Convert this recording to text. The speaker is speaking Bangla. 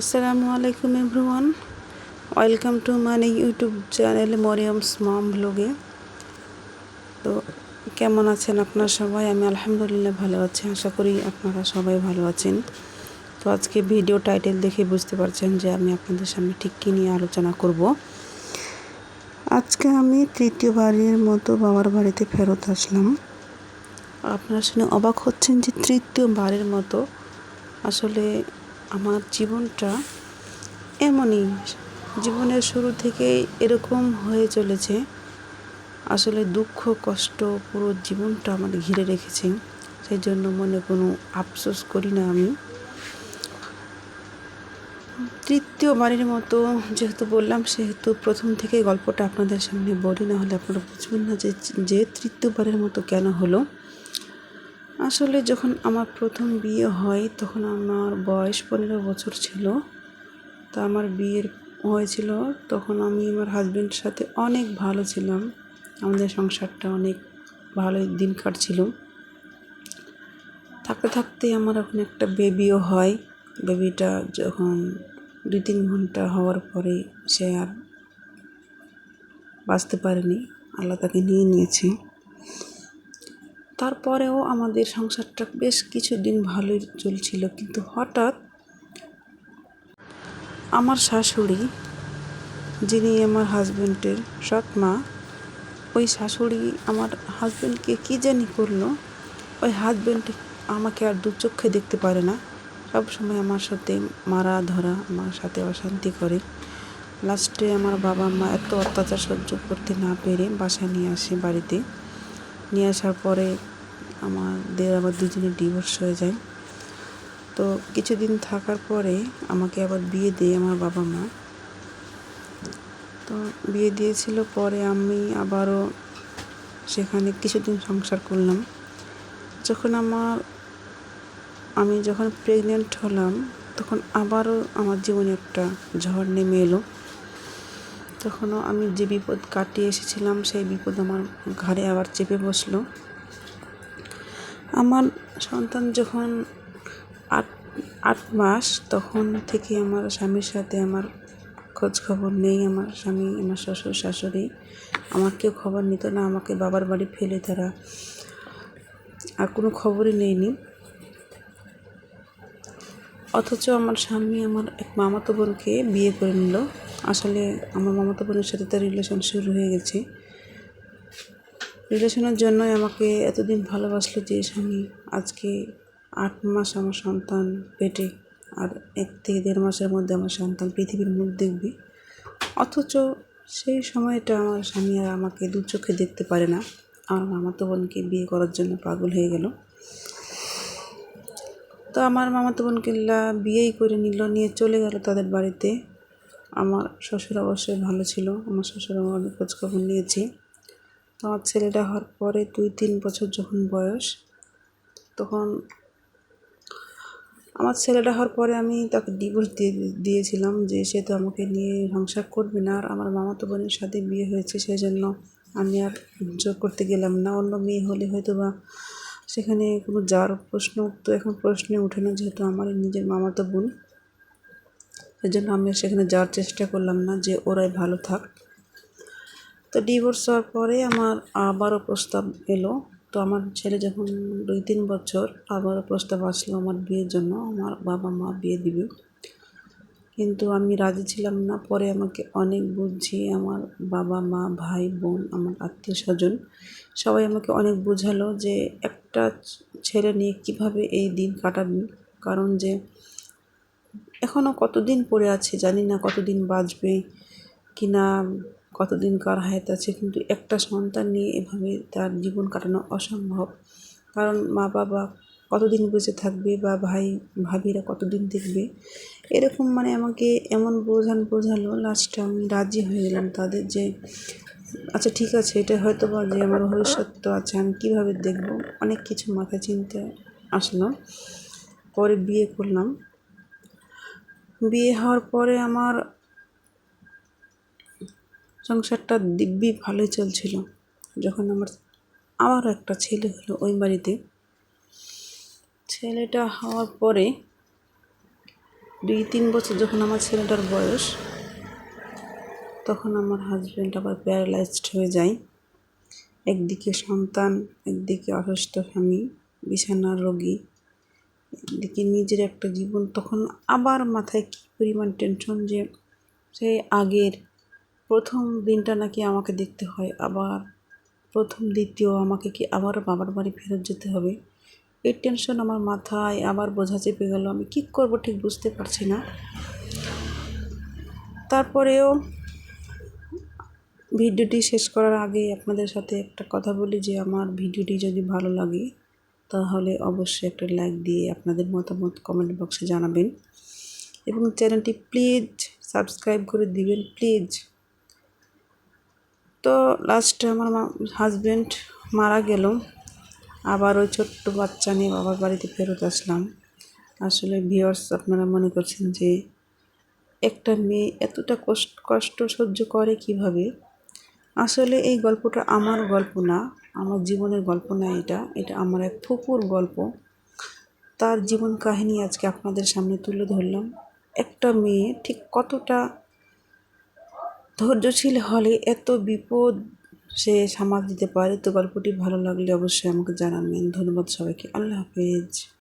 আসসালামু আলাইকুম এভরিওয়ান। ওয়েলকাম টু মানে ইউটিউব চ্যানেল মরিয়মস মম ব্লগে। তো কেমন আছেন আপনারা সবাই? আমি আলহামদুলিল্লাহ ভালো আছি। আশা করি আপনারা সবাই ভালো আছেন। তো আজকে ভিডিও টাইটেল দেখে বুঝতে পারছেন যে আমি আপনাদের সামনে ঠিক কী নিয়ে আলোচনা করব। আজকে আমি তৃতীয়বারের মতো বাবার বাড়িতে ফেরত আসলাম। আপনারা শুনে অবাক হচ্ছেন যে তৃতীয়বারের মতো। আসলে আমার জীবনটা এমনই। জীবনের শুরু থেকেই এরকম হয়ে চলেছে। আসলে দুঃখ, কষ্ট পুরো জীবনটা আমার ঘিরে রেখেছে। সেই জন্য মনে কোনো আফসোস করি না আমি। তৃতীয়বারের মতো যেহেতু বললাম, সেহেতু প্রথম থেকে গল্পটা আপনাদের সামনে বলি না হলে আপনারা বুঝবেন না যে যে তৃতীয়বারের মতো কেন হলো। আসলে যখন আমার প্রথম বিয়ে হয়, তখন আমার বয়স পনেরো বছর ছিল। তা আমার বিয়ের হয়েছিল, তখন আমি আমার হাজব্যান্ডের সাথে অনেক ভালো ছিলাম। আমাদের সংসারটা অনেক ভালো দিন কাটছিল। থাকতে থাকতে আমার এখন একটা বেবিও হয়। বেবিটা যখন দুই তিন ঘণ্টা হওয়ার পরে সে আর বাঁচতে পারেনি। আল্লাহ তাকে নিয়ে নিয়েছে। তারপরেও আমাদের সংসারটা বেশ কিছুদিন ভালোই চলছিল, কিন্তু হঠাৎ আমার শাশুড়ি, যিনি আমার হাজব্যান্ডের সৎ মা, ওই শাশুড়ি আমার হাজব্যান্ডকে কী জানি করল, ওই হাজব্যান্ড আমাকে আর দু চোখে দেখতে পারে না। সব সময় আমার সাথে মারা ধরা, আমার সাথে অশান্তি করে। লাস্টে আমার বাবা মা এত অত্যাচার সহ্য করতে না পেরে বাসায় নিয়ে আসে বাড়িতে। নিয়ে আসার পরে আমাদের আবার দুজনে ডিভোর্স হয়ে যায়। তো কিছুদিন থাকার পরে আমাকে আবার বিয়ে দেয় আমার বাবা মা। তো বিয়ে দিয়েছিল পরে আমি আবারও সেখানে কিছুদিন সংসার করলাম। যখন আমার, আমি যখন প্রেগনেন্ট হলাম, তখন আবারও আমার জীবনে একটা ঝড় নেমে এলো। তখনও আমি যে বিপদ কাটিয়ে এসেছিলাম, সেই বিপদ আমার ঘাড়ে আবার চেপে বসল। আমার সন্তান যখন আট আট মাস, তখন থেকে আমার স্বামীর সাথে আমার খোঁজ খবর নেই। আমার স্বামী, আমার শ্বশুর, শাশুড়ি আমার কেউ খবর নিত না, আমাকে বাবার বাড়ি ফেলে তারা আর কোনো খবরই নেয়নি। অথচ আমার স্বামী আমার এক মামাতো বোনকে বিয়ে করে নিল। আসলে আমার মামাতো বোনের সাথে তার রিলেশন শুরু হয়ে গেছে। রিলেশনের জন্যই আমাকে এতদিন ভালোবাসলো যে স্বামী, আজকে আট মাস আমার সন্তান পেটে আর এক থেকে দেড় মাসের মধ্যে আমার সন্তান পৃথিবীর মুখ দেখবে। অথচ সেই সময়টা আমার স্বামী আর আমাকে দু চোখে দেখতে পারে না। আমার মামাতো বোনকে বিয়ে করার জন্য পাগল হয়ে গেল। তো আমার মামাতো বোনকে বিয়েই করে নিল, নিয়ে চলে গেল তাদের বাড়িতে। আমার শ্বশুর অবশ্যই ভালো ছিল। আমার শ্বশুর অনেক খোঁজখবর নিয়েছে। তো আমার ছেলেটা হওয়ার পরে দুই তিন বছর যখন বয়স, তখন আমার ছেলেটা হওয়ার পরে আমি তাকে ডিভোর্স দিয়ে দিয়েছিলাম যে সে তো আমাকে নিয়ে সংসার করবে না। আর আমার মামাতো বোনের সাথে বিয়ে হয়েছে সেই জন্য আমি আর জোর করতে গেলাম না। অন্য মেয়ে হলে হয়তো বা সেখানে কোনো যার প্রশ্ন, তো এখন প্রশ্নে ওঠে না, যেহেতু আমার নিজের মামাতো বোন। সেই জন্য আমি সেখানে যাওয়ার চেষ্টা করলাম না যে ওরাই ভালো থাক। তো ডিভোর্স হওয়ার পরে আমার আবারও প্রস্তাব এলো। তো আমার ছেলে যখন দুই তিন বছর আবারও প্রস্তাব আসলো আমার বিয়ের জন্য, আমার বাবা মা বিয়ে দিবে। কিন্তু আমি রাজি ছিলাম না। পরে আমাকে অনেক বুঝিয়ে আমার বাবা মা, ভাই, বোন, আমার আত্মীয় স্বজন সবাই আমাকে অনেক বোঝালো যে একটা ছেলে নিয়ে কীভাবে এই দিন কাটাবি। কারণ যে এখনও কতদিন পড়ে আছে জানি না কতদিন বাঁচবে কি না কতদিন কার হায়াত আছে, কিন্তু একটা সন্তান নিয়ে এভাবে তার জীবন কাটানো অসম্ভব। কারণ মা বাবা কতদিন বেঁচে থাকবে বা ভাই, ভাবিরা কতদিন দেখবে, এরকম মানে আমাকে এমন বোঝান বোঝালো লাস্টে আমি রাজি হয়ে গেলাম তাদের যে আচ্ছা ঠিক আছে, এটা হয়তো বা যে আমার ভবিষ্যৎ তো আছে, আমি কীভাবে দেখব? অনেক কিছু মাথায় চিনতে আসলো। পরে বিয়ে করলাম। বিয়ে হওয়ার পরে আমার সংসারটা দিব্যি ভালোই চলছিল। যখন আমার আবারও একটা ছেলে হলো ওই বাড়িতে। ছেলেটা হওয়ার পরে দুই তিন বছর যখন আমার ছেলেটার বয়স, তখন আমার হাজব্যান্ড আবার প্যারালাইজড হয়ে যায়। একদিকে সন্তান, একদিকে অসুস্থ স্বামী, বিছানার রোগী। একদিকে নিজের একটা জীবন, তখন আবার মাথায় কী পরিমাণ টেনশন যে সেই আগের প্রথম দিনটা নাকি আমাকে দেখতে হয়, আবার প্রথম দ্বিতীয় আমাকে কি আবার বাবার বাড়ি ফেরত যেতে হবে? এই টেনশন আমার মাথায় আবার বোঝা চেপে গেল, আমি কী করব ঠিক বুঝতে পারছি না। তারপরেও ভিডিওটি শেষ করার আগে আপনাদের সাথে একটা কথা বলি যে, আমার ভিডিওটি যদি ভালো লাগে তাহলে অবশ্যই একটা লাইক দিয়ে আপনাদের মতামত কমেন্ট বক্সে জানাবেন। এবং চ্যানেলটি প্লিজ সাবস্ক্রাইব করে দিবেন প্লিজ তো লাস্টে আমার হাজব্যান্ড মারা গেল। আবার ওই ছোট্ট বাচ্চা নিয়ে বাবার বাড়িতে ফেরত আসলাম। আসলে ভিওর্স আপনারা মনে করছেন যে একটা মেয়ে এতটা কষ্ট কষ্ট সহ্য করে কীভাবে? আসলে এই গল্পটা আমার গল্প না। আমার জীবনের গল্প না এটা এটা আমার এক ফুপুর গল্প। তার জীবন কাহিনী আজকে আপনাদের সামনে তুলে ধরলাম। একটা মেয়ে ঠিক কতটা ধৈর্যশীল হলে এত বিপদ সে সামাল দিতে পারে, তো গল্পটি ভালো লাগলে অবশ্যই আমাকে জানাবেন। ধন্যবাদ সবাইকে। আল্লাহ হাফেজ।